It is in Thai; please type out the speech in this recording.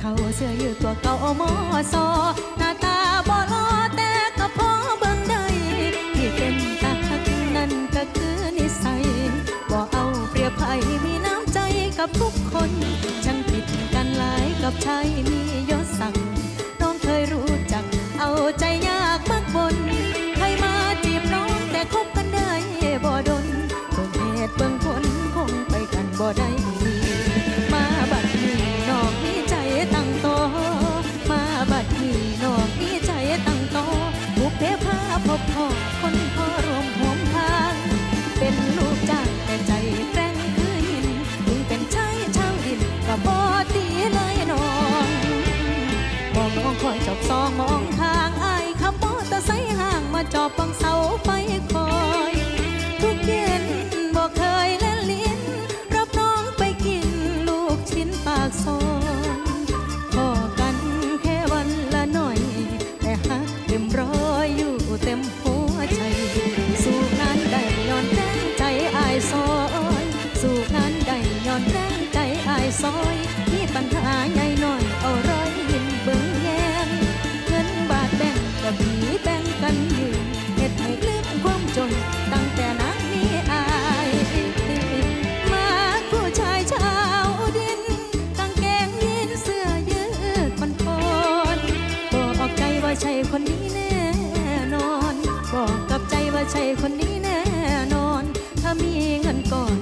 เขาเสื้อยืดตัวเก่าเอามอซอหน้าตาบ่หล่อแต่ก็พอเบิ่งได้ที่เป็นตาคักนั่นก็คือนิสัยบ่เอาเปรียบใครมีน้ำใจกับทุกคน ช่างผิดกันหลายกับชายมียศา เต็มหัวใจ สู้งานได้ย้อนแรงใจอายซอย สู้งานได้ย้อนแรงใจอายซอย มีปัญหาใหญ่น้อย ใช่คนนี้แน่นอน ถ้ามีเงินก่อน